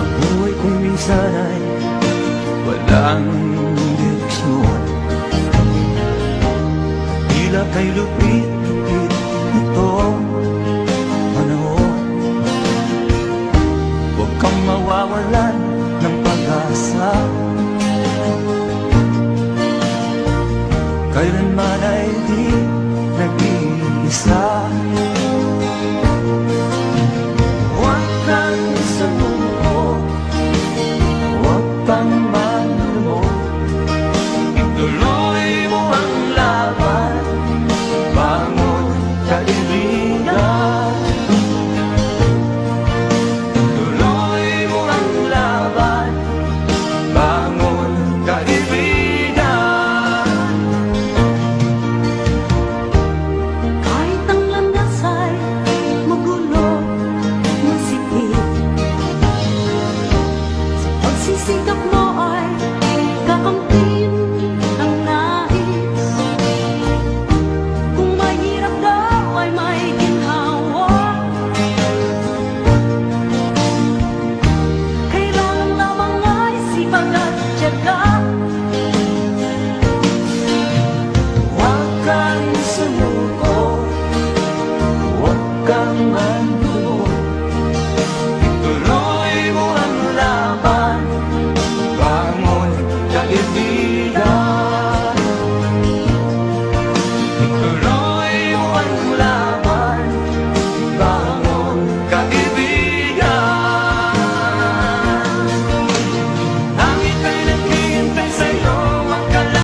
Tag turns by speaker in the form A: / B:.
A: Ang buhay ko minsan ay walang direksyon. Tila kay lupit-lupit itong panahon. Huwag kang mawawalan ng pag-asa. Kailanman
B: sikap mo ay kakamtin ang nais. Kung mahirap daw ay may ginhawa. Kailangan lamang ay sipag at tiyaga.
A: Huwag kang sumuko Huwag kang man